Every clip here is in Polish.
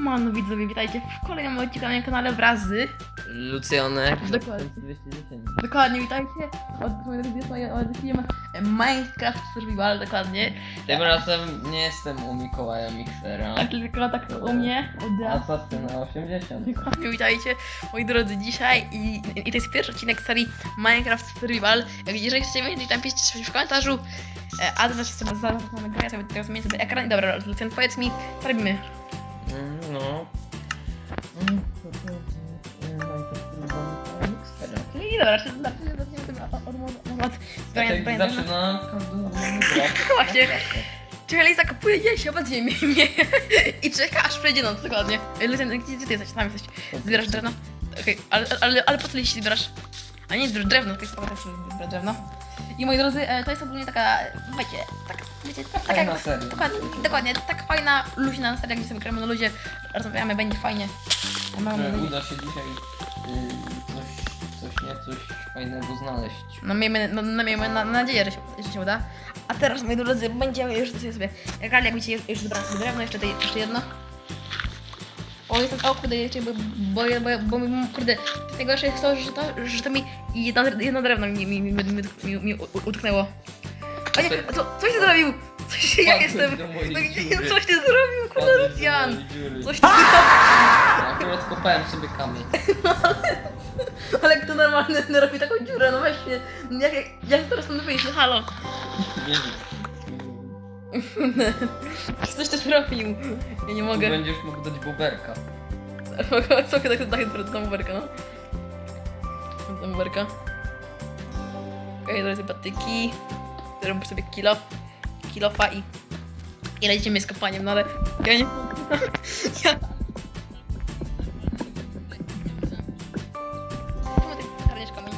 Mano widzowie, witajcie w kolejnym odcinku na moim kanale wraz z... Lucjonek. Dokładnie. 210. Dokładnie, witajcie. Od mojego filmu, od filmu Minecraft Survival, dokładnie. Tym razem nie jestem u Mikołaja Miksera. Tak, tylko tak u mnie, od A razu. co ty na 80? Dokładnie, witajcie moi drodzy dzisiaj i, i to jest pierwszy odcinek serii Minecraft Survival. Jak jeżeli chcecie więcej, tam piszcie coś w komentarzu. E, A to znaczy sobie zaraz mamy grę, ja sobie teraz zmienię sobie ekran i dobra, Lucjan, powiedz mi, co robimy? Mm, No. Miksera. Czyli dobra, czy zaczniemy od, Tak grę. Właśnie. Czekaj, Lisa kupuje jeść, mnie, mnie i czeka aż przejdzie noc, dokładnie. Lisa, gdzie, gdzie ty jesteś? Tam jesteś. Zbierasz drewno? Okej, ale, ale, ale po co liści zbierasz? A nie dr- drewno, to jest też zbiera drewno. I moi drodzy, e, to jest ogólnie taka, wiecie, wiecie, tak Fajna jak, seria. dokładnie, dokładnie, tak fajna, luźna seria, gdzie sobie gramy na ludzie, rozmawiamy, będzie fajnie. Ja mam Że nadzieję, uda się dzisiaj y, coś, coś, nie, coś fajnego znaleźć. no miejmy, no, no, miejmy na, nadzieję, że się, że się uda. A teraz, moi drodzy, będziemy już sobie sobie, jak jak widzicie, już zebrałem sobie drewno, jeszcze, tutaj, jeszcze jedno. O, jestem, o kurde, jeszcze, bo, bo, bo, bo, bo kurde, najgorsze jest to, że to, że to mi jedno, jedno drewno mi, mi, mi, mi, mi, mi utknęło. A nie, co, coś ty zrobił? Coś, ja jestem, do mojej no, gdzie- dziury. coś ty zrobił, do mojej dziury. Coś ty Akurat kopałem sobie kamień. ale kto normalny robi taką dziurę, no No jak, jak, jak teraz tam wyjść, no halo. Nie Coś ty zrobił, ja nie Tu mogę. będziesz mógł dać boberka. Co tak daje do domowerka, no? Domowerka. Okej, teraz patyki. Zrobię sobie kilo. Kilofa i... I lecimy z kopaniem, no ale... Ja nie... ja... Czemu ty karniesz kamień?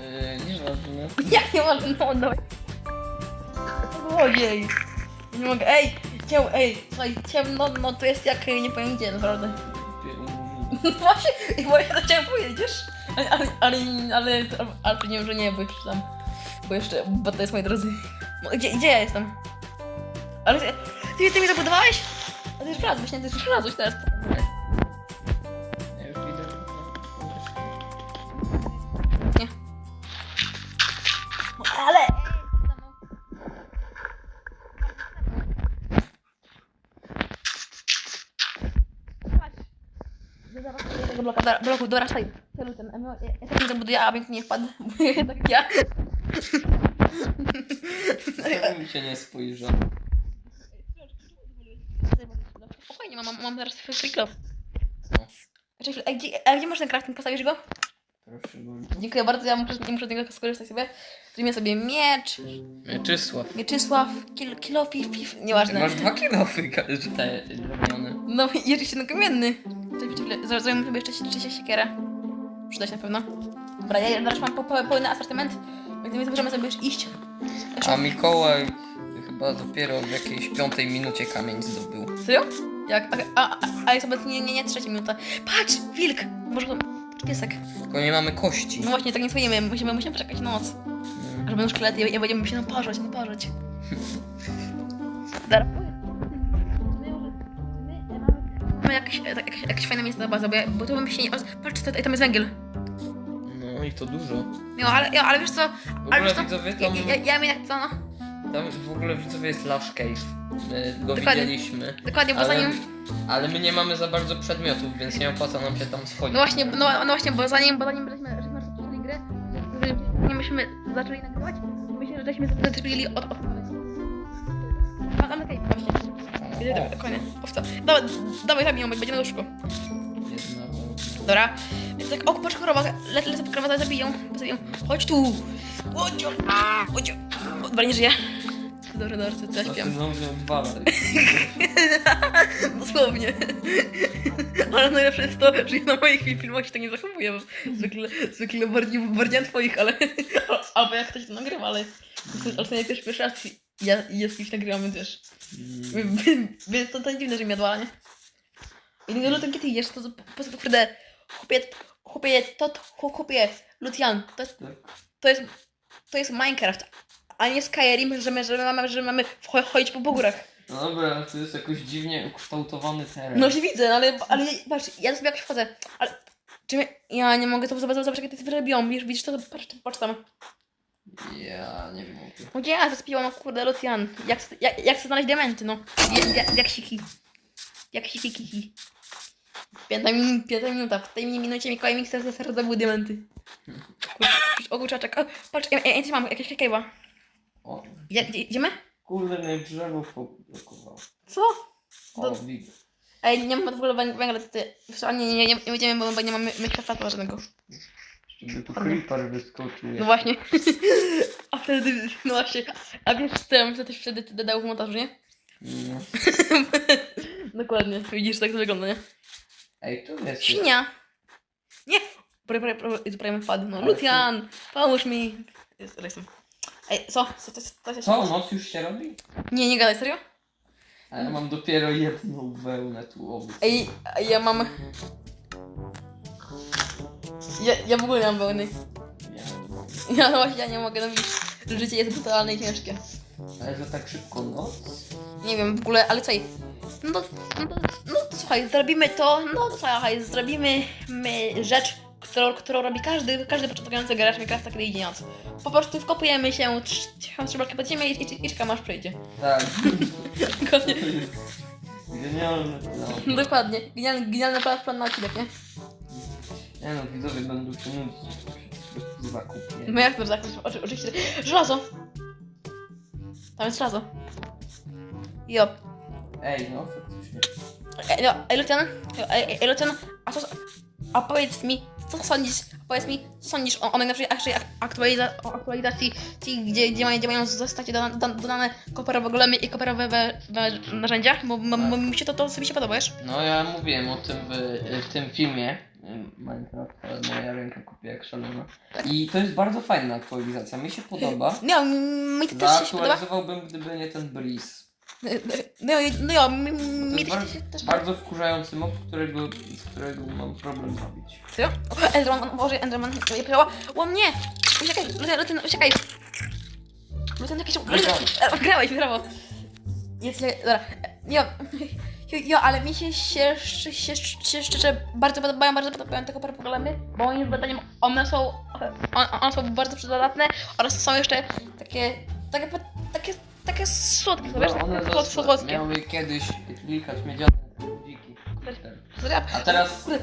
Yy, nieważne. Jak nie można, no dawaj. Ojej. Nie mogę, ej! Ciem, ej, słuchaj, ciemno, no to jest jak nie powiem gdzie, naprawdę. No właśnie, i właśnie to chciałem powiedzieć. Ale, ale, ale, ale, ale nie wiem, że nie, bo jeszcze tam, bo jeszcze, bo to jest moi drodzy. Mo- Gdzie, gdzie ja jestem? Ale ty, ty, ty mi zabudowałeś? A ty już wlazłeś, nie? Ty już wlazłeś teraz. Ja już idę. Nie. No, ale... Tego bloka, dobra, bloku, dobra, ten, ja, ja, ja tak nie zabuduję, a nikt nie wpadł, bo ja tak jak ja. Czemu mi się nie spojrzał? Spokojnie, mam, mam zaraz free club. No. A gdzie, a gdzie masz ten crafting? Postawisz go? Proszę bardzo. Dziękuję bardzo, ja muszę, nie muszę z niego skorzystać sobie. Zrobimy sobie miecz, Mieczysław. Mieczysław, kil, kilofi, fif, nieważne. Masz dwa kilofy, ka- że te drewniane. No i jeszcze no kamienny. Czekaj, czekaj, zaraz Zrobimy sobie jeszcze jeszcze siekierę. Przyda się na pewno. Dobra, ja teraz mam po, po, pełny asortyment, więc możemy sobie już iść. A Mikołaj chyba dopiero w jakiejś piątej minucie kamień zdobył. Serio? Jak? A, a, a, a jest obecnie nie, nie, trzecia minuta. Patrz! Wilk! Może to piesek. Tylko nie mamy kości. No właśnie, tak nie swoimy. Musimy, musimy poczekać noc. Mm. Żeby już szkielety i i będziemy się naparzać, naparzać. Dobra. Mamy jakieś, tak, jakieś, jakieś fajne miejsce na bazę, bo, ja, bo tu bym się nie... Patrz, tam jest węgiel. No i to dużo. No, ale, ja, ale wiesz co? W ale ogóle wiesz co? widzowie Ja, tam, ja, ja wiem jak co, no. tam w ogóle widzowie jest Lush Cave. My go Dokładnie. widzieliśmy. Dokładnie, bo Ale, zanim... ale my nie mamy za bardzo przedmiotów, więc nie opłaca nam się tam schodzić. No właśnie, no, no właśnie, bo zanim, bo zanim żeśmy, żeśmy rozpoczęli grę, nie myśmy zaczęli nagrywać, myślę, że żeśmy zaczęli od... od... A, tam okej, właśnie. Dobra, koniec. Owca. Dawaj, dawaj, zabij ją, będzie na łóżko. Dobra. Więc tak, o, patrz, krowa, le, lecę po krowę, zabiją, zabiją. Chodź tu! Chodź! Chodź! O, Dobra, nie żyje. Dobra, dobra, co, co śpiam. Dosłownie. Ale najlepsze jest to, że ja na moich fil- filmach się tak nie zachowuję, bo zwykle, zwykle bardziej, bardziej na twoich, ale... Albo jak ktoś to nagrywa, ale... Ale to nie pierwszy, pierwszy raz ja, ja z kimś nagrywamy też. Więc to, to dziwne, że mi jadła, nie? I nie lutem, kiedy jesz, to po prostu kurde... Chłopie, chłopie, to, to chłopie, Lucian, to jest, to jest, to jest Minecraft, a nie Skyrim, że my, że my mamy, że mamy chodzić po górach. No dobra, to jest jakoś dziwnie ukształtowany teren. No się widzę, ale, ale patrz, ja sobie jakoś wchodzę, ale czy my, ja nie mogę to zobaczyć, zobacz, jakie to jest wyrobią, widzisz, widzisz to, patrz, patrz tam. Ja nie mogę. No ja zaspiłam, no kurde, Lucian, jak, jak, jak chcę znaleźć diamenty, no, jak, jak, jak siki, jak siki kiki. Piąta, min, piąta minuta, w tej minucie Mikołaj Mixer ze serca były diamenty. Kurczę, O patrz, ja, ja, ja coś mam, jakieś kajwa. O, Idziemy? kurde, mnie drzewo poblokowało. Co? O, Do- widzę. Ej, nie mam w ogóle węg- węgla, ty, ty. Nie, nie, nie, nie, będziemy, bo, bo nie mamy światła żadnego. Żeby tu creeper wyskoczył. No właśnie. A wtedy, no właśnie. A wiesz, co ja bym też wtedy wtedy dał w montażu, nie? No. Dokładnie. Widzisz, tak to wygląda, nie? Ej, tu jest. Świnia! Nie! Prawie, prawie, prawie, prawie wpadł. No, Ale Lucian! Pomóż mi! Jest, jestem. Ej, co? Co to? To jest... Co, noc już się robi? Nie, nie gadaj, serio? A ja mam dopiero jedną wełnę tu obok. Ej, a ja mam... Ja, ja w ogóle nie mam wełny. Ja. Ja no właśnie, ja nie mogę, no widzisz. Życie jest brutalne i ciężkie. Ale że tak szybko noc? Nie wiem w ogóle, ale słuchaj. No to, no to, no słuchaj, zrobimy to, no słuchaj, zrobimy my rzecz, którą, którą robi każdy, każdy początkujący gracz Minecrafta, kiedy idzie noc. Po prostu wkopujemy się trzymamy pod ziemię i, i, i czekamy aż przyjdzie. Tak. Dokładnie. Genialny plan. Dokładnie. Genialny, genialny plan, plan na odcinek, nie? Nie no, widzowie będą się nudzić. Zakup, nie? No jak to zakończyć? Oczy, oczywiście. Żelazo! Tam jest żelazo. Jo. Ej, no no, ej Lucian, Lucian, a co, a powiedz mi, co sądzisz, powiedz mi, co sądzisz o, o najnowszej aktualiza, o aktualizacji, ci, gdzie, gdzie, mają, gdzie mają zostać dodane, do- dodane koperowe golemy i koperowe we, we narzędzia, bo, bo mi się to, to sobie się podoba, wiesz? No ja mówiłem o tym w, w tym filmie Minecraft, ale moja ręka kupię jak szalona. I to jest bardzo fajna aktualizacja, mi się podoba. No, mi to też się podoba. Zaktualizowałbym, gdyby nie ten breeze. No, no, ja, To jest bardzo, się też bardzo wkurzający mob, którego, z którego mam problem zrobić. Co? O, Enderman, Boże, Enderman, ja powiedziała, o mnie! Uciekaj, Lucian, uciekaj! Lucian, jakiś... Wygrałem. Grałeś, brawo! Jest, dobra, jo, jo, jo, ale mi się, się, się, się, się szczerze bardzo podobają, bardzo podobają te golemy, bo moim zdaniem one są, one, one są bardzo przydatne oraz są jeszcze takie, takie, takie, takie słodkie, wiesz, No, one takie zas- słodkie. miały kiedyś klikać miedziane ludziki. A teraz y,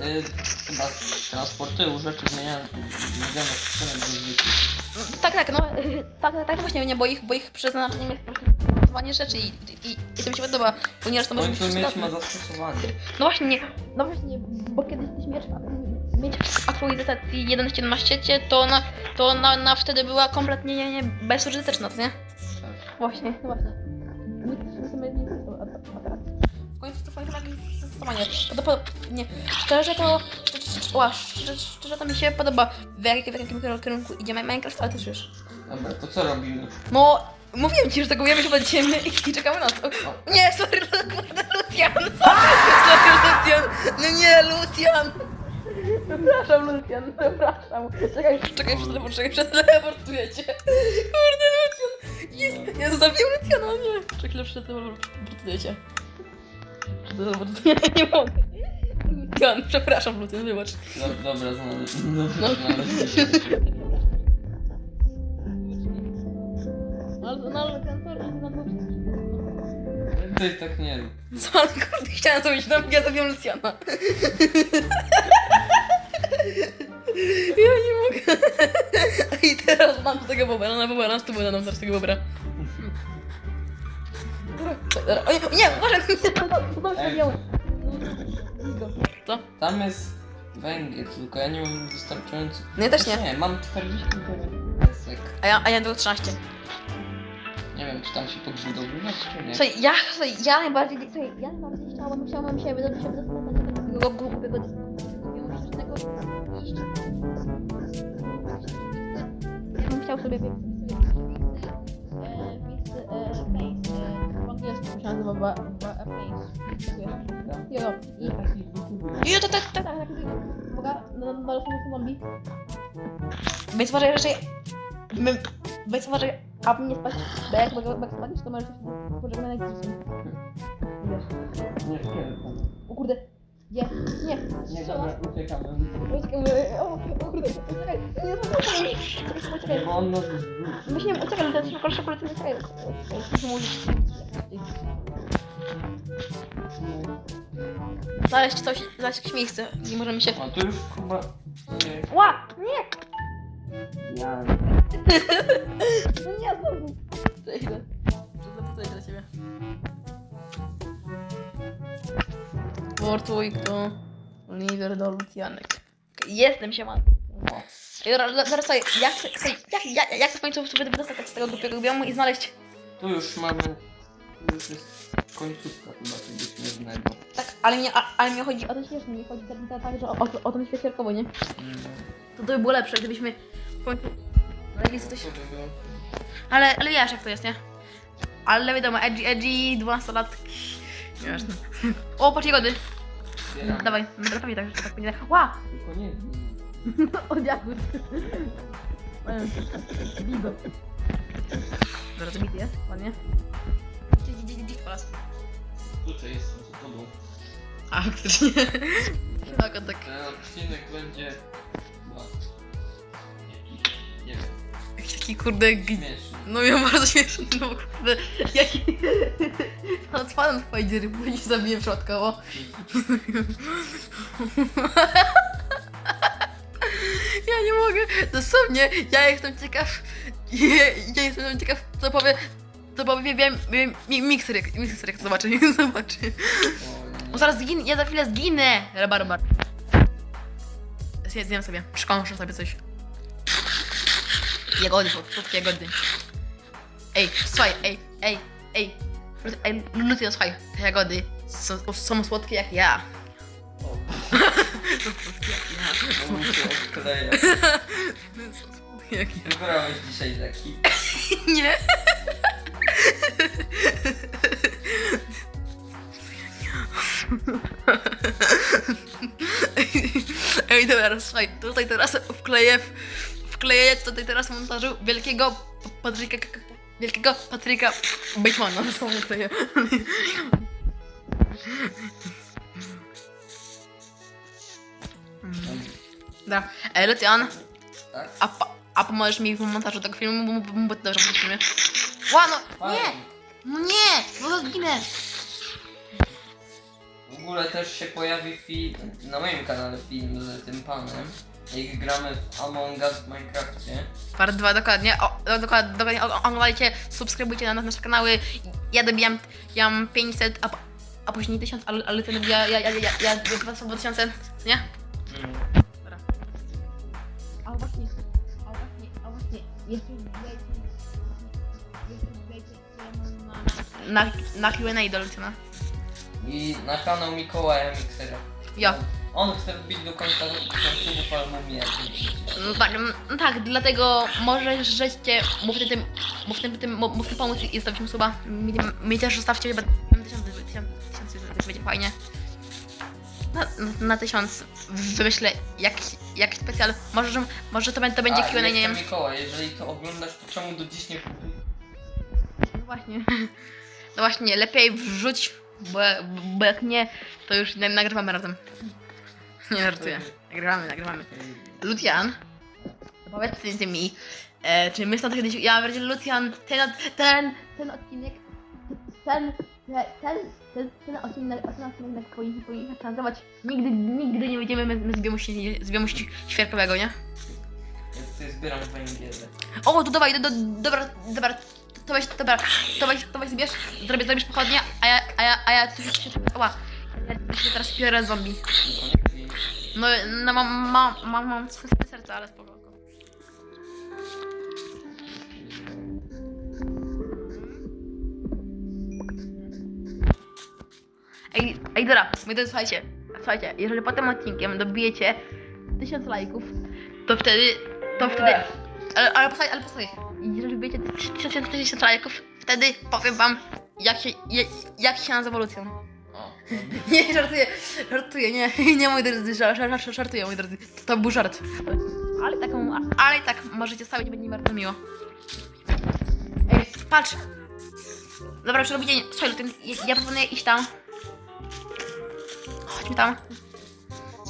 chyba transportują rzeczy zmieniane w zwykłych. Tak, tak, no tak, tak, tak właśnie, nie, bo ich, bo ich przeznaczeniem jest transportowanie rzeczy i, i, i to mi się podoba, ponieważ to może być mieć ma zastosowanie. No właśnie, nie, no właśnie, bo kiedyś ktoś mieć, mieć aktualizacji 1.17, to na, to na, na wtedy była kompletnie nie, nie, bezużyteczna, nie? Właśnie, no właśnie. W końcu to fajne zastosowanie. Podobnie. Szczerze to. szczerze- Ła, szczerze, szczerze to mi się podoba w, jak, w jakim kierunku idzie Minecraft, ale też wiesz. Dobra, to co robimy? No, mówiłem ci, że zagujemy się pod ziemię i, i czekamy na to. Nie, sorry, kurde, Lucian! Sorry, Lucian! No nie, Lucian! Przepraszam, Lucian, przepraszam. Czekaj, czekaj, przeteleportuję, cię. Kurde! Jest, ja zabiję Luciana, nie. Czekaj, przeteleportuję cię. Przeteleportuję, nie mogę. Lucian, przepraszam, Lucian, wybacz. Do, dobra, znaleźliśmy. Dobra, No. No, no, no, no. Ty tak nie rób. Co, kurde, chciałem zrobić tam, ja zabiłem Luciana. Ja nie mogę. I teraz mam do tego bobera, na bobera, z tobą dam teraz tego bobera. Dobra, dobra. O nie, uważaj, Ej. nie, Co? Tam jest węgiel, tylko ja nie mam wystarczająco. No ja też nie. Nie, mam 49 desek. A ja, a ja tylko 13. Nie wiem, czy tam się podbudowywać, czy nie. Słuchaj, ja, słuchaj, ja najbardziej, słuchaj, ja najbardziej chciałam, chciałam się wydobyć się do takiego głupiego mimo Ja bym chciał sobie sobie nazywa ba- ba- jo, to tak, tak, tak, tak. Boga, na na losu zombie. Więc uważaj, że... my- Więc uważaj, A nie spać, bo jak, jak spadniesz, to możesz pożegnać na Wiesz. Nie, nie, O kurde. Nie, nie. nie, dobra, uciekamy. Poczekaj, o, kurde, poczekaj. Nie, poczekaj. Poczekaj. Bo on nas. Myślałem, uciekaj, ale teraz szybko, szybko lecimy, czekaj. Muszę mówić. Znaleźć coś, znaleźć jakieś miejsce, gdzie możemy się... A tu już chyba... Nie. Ła! Nie! Ja... No nie, znowu. Cześć, idę. Zapytaj dla ciebie. Portuj kto? Oliver do Lucianek. Jestem się man. Zaraz sobie, jak, chcę- chcę- jak, jak, jak chcę w końcu sobie wydostać z tego głupiego biomu i znaleźć... Tu już mamy... Tu już jest końcówka chyba czegoś nieznego. Tak, ale mnie, a, ale mnie chodzi o ten śmieszny, nie chodzi tak, tak, tak że o, o, o ten świeciarkowo, nie? To to by było lepsze, gdybyśmy w końcu... znaleźli coś... Ale, ale wiesz jak to jest, nie? Ale wiadomo, edgy, edgy, 12 lat. Jasne. O, patrz jagody. Zbieramy. Dawaj, pewnie tak, że tak będzie. Ła! Tylko nie O, jagód. Bigo. Dobra, to bity jest, ładnie. Gdzie, gdzie, gdzie, gdzie raz? Tutaj jest za tobą. A, faktycznie. Tak, tak. Ten odcinek będzie... chyba jakiś, Nie wiem, Jaki kurde... g- śmieszny. No ja bardzo śmieszny, no kurde... Jaki... No, spadam twojej dziury, bo nie zabiję przypadkowo. Ja nie mogę, dosłownie, ja jestem ciekaw, ja, ja jestem ciekaw, co powie, co powie, wiem, wiem, mi- mikser, jak, mikser jak zobaczy, zobaczy. O, Bo zaraz zginę, ja za chwilę zginę, rabarbar. Zjem, sobie, przykąszę sobie coś. Jagody, słodkie jagody. Ej, słuchaj, ej, ej, ej. Ej, Lucio, słuchaj, te jagody są, są słodkie jak ja. O, Są słodkie jak ja. on się odkleja. Są słodkie jak ja. Wybrałeś dzisiaj taki. Nie. Dobra, słuchaj, tutaj teraz wkleję, wkleję tutaj teraz w montażu wielkiego Patryka, wielkiego Patryka Batemana, co wkleję. Dobra, ej, Lucian, Tak? a, a pomożesz mi w montażu tego filmu, bo, bo, bo dobrze musimy. Ła, no, nie! No nie! No to zginę! W ogóle też się pojawi film, na moim kanale film z tym panem. Jak gramy w Among Us w Minecrafcie. Part 2 dokładnie. O, o, dokładnie, dokładnie o- oglądajcie, subskrybujcie na nasze kanały. Ja dobijam, ja mam 500, a, po- a później 1000, ale, ale ten ja, ja, ja, ja, ja, ja 2000, nie? Mm. Dobra. A właśnie, a właśnie, a właśnie, jeszcze wbijajcie, jeszcze wbijajcie na, na, na Q&A do Luciana. I na kanał Mikołaja Miksera. Ja. On chce wbić do końca końcówek, ale mu mija. No tak, no tak, dlatego może żeście, mówcie tym, mówcie tym, mówcie pomóc i zostawcie suba. Mi, mi też zostawcie chyba tysiąc, tysiąc, tysiąc, to będzie fajnie. Na, na tysiąc wymyślę jak, jak specjal. Może, że- może to, będzie- to będzie A, Q&A, nie jeszcze wiem. Mikołaj, jeżeli to oglądasz, to czemu do dziś nie? No właśnie. No właśnie, lepiej wrzuć, bo, bo jak nie, to już nie nagrywamy razem. Nie żartuję. Nagrywamy, nagrywamy. Lucian, powiedz mi, e, czy my stąd kiedyś, ja wreszcie Lucian, ten, od- ten, ten odcinek, ten, ten, ten, ten, ten odcinek, ten odcinek powinien, powinien transować. Nigdy, nigdy nie będziemy my z ści- z biomu ści- świerkowego, nie? Ja tutaj zbieram węgiel. O, to dawaj, do, do, dobra, dobra, to weź, dobra, to weź, to weź zbierz, zrobię, zrobisz pochodnie, a ja, a ja, a ja, tu się, ła, ja się teraz biorę zombie. No, no mam, mam, mam, mam swoje serce, ale spoko. Ej, ej, dobra, my to słuchajcie, słuchajcie, jeżeli po tym odcinkiem dobijecie tysiąc lajków, to wtedy, to wtedy, ale, ale posłuchaj, ale posłuchaj, jeżeli tysiąc, tysiąc lajków, wtedy powiem wam, jak się, je- jak się nazywa Lucjan. O, Nie, żartuję, żartuję, nie, nie mój drodzy, żar, żar, żar, żartuję, mój drodzy, to, to był żart. Ale tak, ale tak możecie stawić, będzie mi bardzo miło. Ej, patrz! Dobra, już robicie... Słuchaj, ten, ja, ja proponuję iść tam. Chodźmy tam.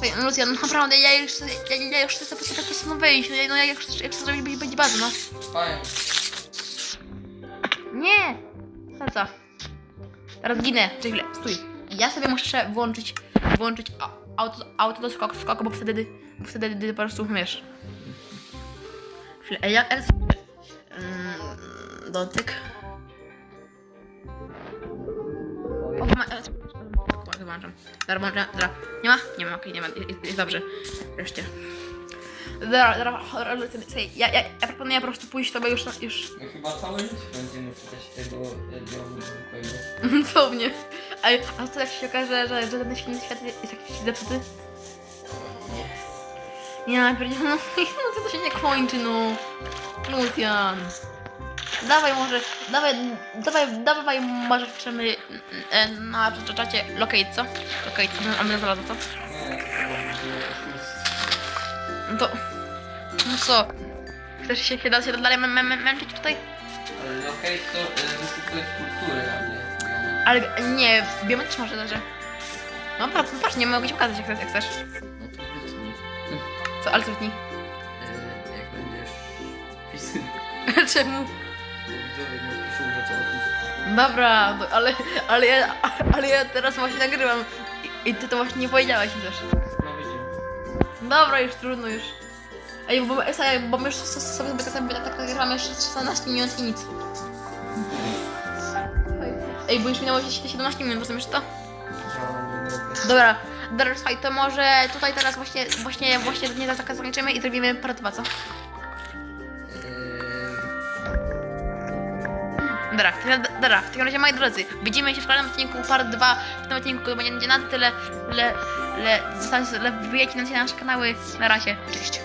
Słuchaj, no Lucja, no naprawdę, ja już, ja, ja już chcę sobie po prostu wyjść, no, ja- no ja już chcę, ja chcę zrobić będzie, będzie bazę, no. Fajnie. Nie! No co? Teraz ginę, czekaj chwilę, stój. Ja sobie muszę włączyć, włączyć auto, auto do skoku, skoku, bo wtedy, bo wtedy po prostu wiesz. Chwilę, ej, ja teraz... Mm, dotyk. O, ma, chyba wyłączam. Dobra, włączam, dobra. Nie ma? Nie ma, okej, nie ma, jest, jest dobrze. Wreszcie. Dobra, dobra, ja, ja, ja proponuję po prostu pójść sobie już, już My chyba całe życie będziemy czytać tego dialogu zwykłego. Dosłownie. A, a to jak się okaże, że, że ten świat jest jakiś zepsuty? Ja pierdzielę, no, no to, to się nie kończy, no. Lucian. Dawaj może, dawaj, dawaj, dawaj może wpiszemy e, na czacie locate, co? Locate, a my znalazł to? No to... No co? Chcesz się, się dalej, się dalej mę- mę- męczyć tutaj? Ale okej, to e, wysypuje struktury, a nie. Ale nie, biometr też może że. No patrz, patrz, nie mogę ci pokazać jak, jak chcesz. No to wytnij. Co, ale co wytnij? E, jak będziesz fizyk, Czemu? Że to oszust. Dobra, no, ale, ale, ja, ale ja teraz właśnie nagrywam i, i ty to właśnie nie powiedziałeś mi też. No widzimy. Dobra, już trudno już. Ej, bo, ej, bo my już so- so- sobie tak, tak, tak nagrywamy jeszcze 16 minut i nic. Ej, bo już minęło 17 minut, rozumiesz to? Działam, nie robię. Dobra, dobra, słuchaj, to może tutaj teraz właśnie, właśnie, właśnie nie tak zakończymy i zrobimy part 2, co? Eee, Dobra, w takim- razie moi drodzy, widzimy się w kolejnym odcinku part 2. W tym odcinku będzie na tyle, le, le, zostańcie, le, wbijajcie na nasze kanały. Na razie, cześć.